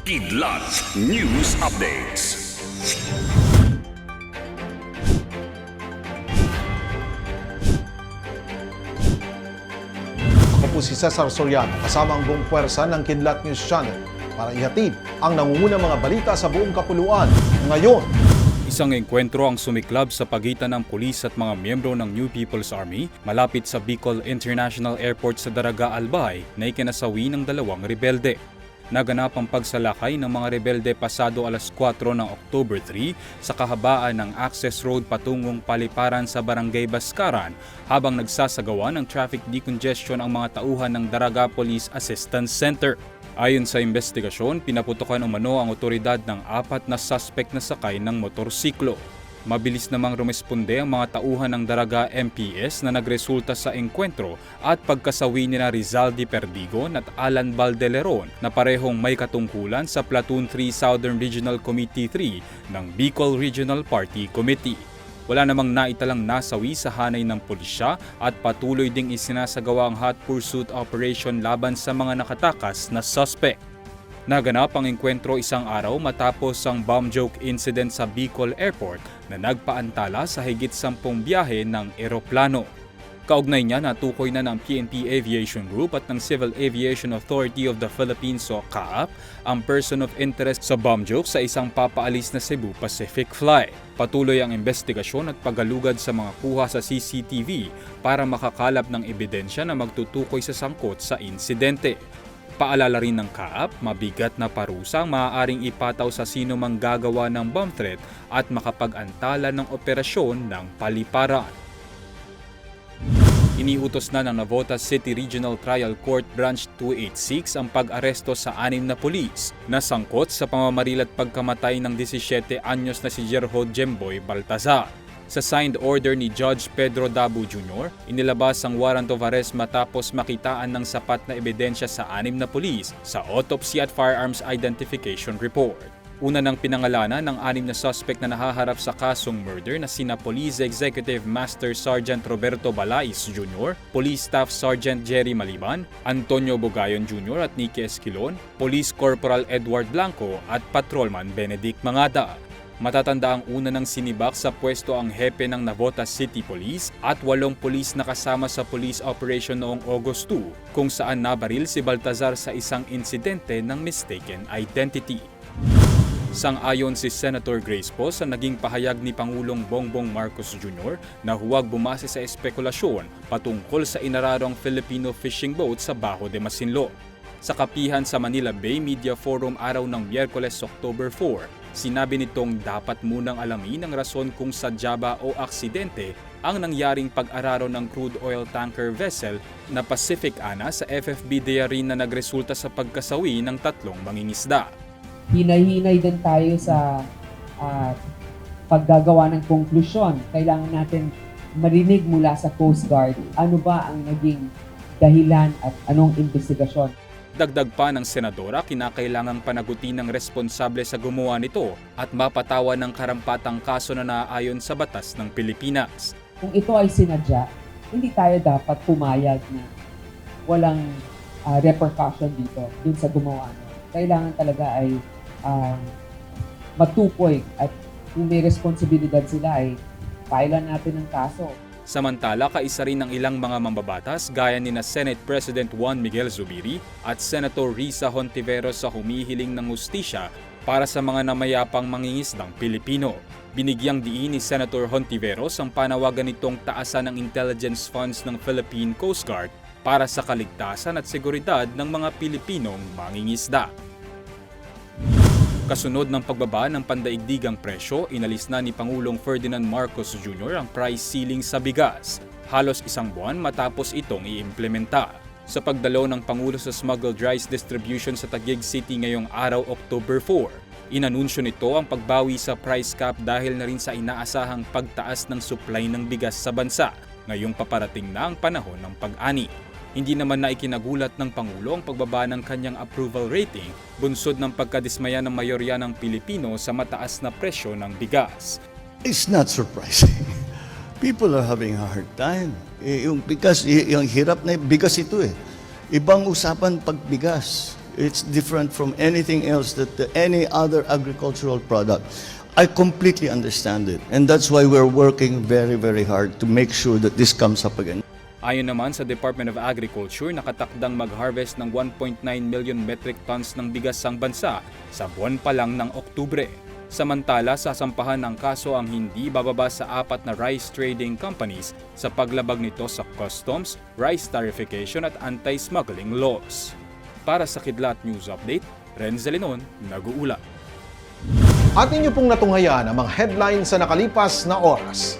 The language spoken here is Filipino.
Kidlat News Updates. Ako po si Cesar Soriano kasama ang buong puwersa ng Kidlat News Channel para ihatid ang nangungunang mga balita sa buong kapuluan ngayon. Isang engkwentro ang sumiklab sa pagitan ng pulis at mga miyembro ng New People's Army malapit sa Bicol International Airport sa Daraga Albay na ikinasawi ng dalawang rebelde. Naganap ang pagsalakay ng mga rebelde pasado alas 4 ng October 3 sa kahabaan ng access road patungong paliparan sa Barangay Baskaran habang nagsasagawa ng traffic decongestion ang mga tauhan ng Daraga Police Assistance Center. Ayon sa investigasyon, pinaputukan umano ang otoridad ng apat na suspect na sakay ng motorsiklo. Mabilis namang rumesponde ang mga tauhan ng Daraga MPS na nagresulta sa engkwentro at pagkasawi ni na Rizaldi Perdigon at Alan Valdeleron na parehong may katungkulan sa Platoon 3 Southern Regional Committee 3 ng Bicol Regional Party Committee. Wala namang naitalang nasawi sa hanay ng pulisya at patuloy ding isinasagawa ang hot pursuit operation laban sa mga nakatakas na suspect. Naganap ang engkwentro isang araw matapos ang bomb joke incident sa Bicol Airport na nagpaantala sa higit sampung biyahe ng eroplano. Kaugnay niya natukoy na ng PNP Aviation Group at ng Civil Aviation Authority of the Philippines o CAAP ang person of interest sa bomb joke sa isang papaalis na Cebu Pacific flight. Patuloy ang investigasyon at paggalugad sa mga kuha sa CCTV para makakalap ng ebidensya na magtutukoy sa sangkot sa insidente. Paalala rin ng kaap, mabigat na parusa ang maaaring ipataw sa sino mang gagawa ng bomb threat at makapag-antala ng operasyon ng paliparan. Iniutos na ng Navotas City Regional Trial Court Branch 286 ang pag-aresto sa anim na pulis na sangkot sa pamamaril at pagkamatay ng 17 anyos na si Jerho Jemboy Baltazar. Sa signed order ni Judge Pedro Dabu Jr., inilabas ang warrant of arrest matapos makitaan ng sapat na ebidensya sa anim na pulis sa autopsy at firearms identification report. Una ng pinangalanan ng anim na suspect na nahaharap sa kasong murder na sina Police Executive Master Sergeant Roberto Balais Jr., Police Staff Sergeant Jerry Maliban, Antonio Bogayon Jr. at Nicky Esquilon, Police Corporal Edward Blanco at Patrolman Benedict Mangada. Matatanda ang una ng sinibak sa pwesto ang hepe ng Navotas City Police at walong pulis na kasama sa police operation noong August 2 kung saan nabaril si Baltazar sa isang insidente ng mistaken identity. Sang-ayon si Senator Grace Po sa naging pahayag ni Pangulong Bongbong Marcos Jr. na huwag bumase sa espekulasyon patungkol sa inararong Filipino fishing boat sa Bajo de Masinloc. Sa kapihan sa Manila Bay Media Forum araw ng Miyerkules October 4, sinabi nitong dapat munang alamin ang rason kung sadya ba o aksidente ang nangyaring pag-araro ng crude oil tanker vessel na Pacific Ana sa FFB Dayarin na nagresulta sa pagkasawi ng tatlong mangingisda. hinay-hinay din tayo sa ah, paggagawa ng konklusyon. Kailangan natin marinig mula sa Coast Guard ano ba ang naging dahilan at anong investigasyon. Dagdag pa ng senadora, kinakailangang panagutin ng responsable sa gumawa nito at mapatawan ng karampatang kaso na naaayon sa batas ng Pilipinas. Kung ito ay sinadya, hindi tayo dapat pumayag na walang ah, repercussion dito dun sa gumawa nito. Kailangan talaga ay ah, matukoy at kung may responsibilidad sila ay pailan natin ng kaso. Samantala, kaisa rin ng ilang mga mambabatas gaya ni na Senate President Juan Miguel Zubiri at Senator Risa Hontiveros sa humihiling ng hustisya para sa mga namayapang mangingisdang Pilipino. Binigyang diin ni Senator Hontiveros ang panawagan nitong taasan ng intelligence funds ng Philippine Coast Guard para sa kaligtasan at seguridad ng mga Pilipinong mangingisda. Kasunod ng pagbaba ng pandaigdigang presyo, inalis na ni Pangulong Ferdinand Marcos Jr. ang price ceiling sa bigas, halos isang buwan matapos itong iimplementa. Sa pagdalo ng Pangulo sa smuggled rice distribution sa Taguig City ngayong araw October 4, inanunsyo nito ang pagbawi sa price cap dahil na rin sa inaasahang pagtaas ng supply ng bigas sa bansa ngayong paparating na ang panahon ng pag-ani. Hindi naman na ikinagulat ng Pangulo ang pagbaba ng kanyang approval rating bunsod ng pagkadismaya ng mayorya ng Pilipino sa mataas na presyo ng bigas. It's not surprising. People are having a hard time. Eh, yung bigas, y- yung hirap na bigas ito eh. Ibang usapan pag bigas. It's different from anything else that uh, any other agricultural product. I completely understand it. And that's why we're working very, very hard to make sure that this comes up again. Ayon naman sa Department of Agriculture, nakatakdang mag-harvest ng 1.9 million metric tons ng bigas ang bansa sa buwan pa lang ng Oktubre. Samantala, sasampahan ng kaso ang hindi bababa sa apat na rice trading companies sa paglabag nito sa customs, rice tarification at anti-smuggling laws. Para sa Kidlat News Update, Renz Zelenon, nag-uulat. At inyo pong natunghayan ang mga headlines sa nakalipas na oras.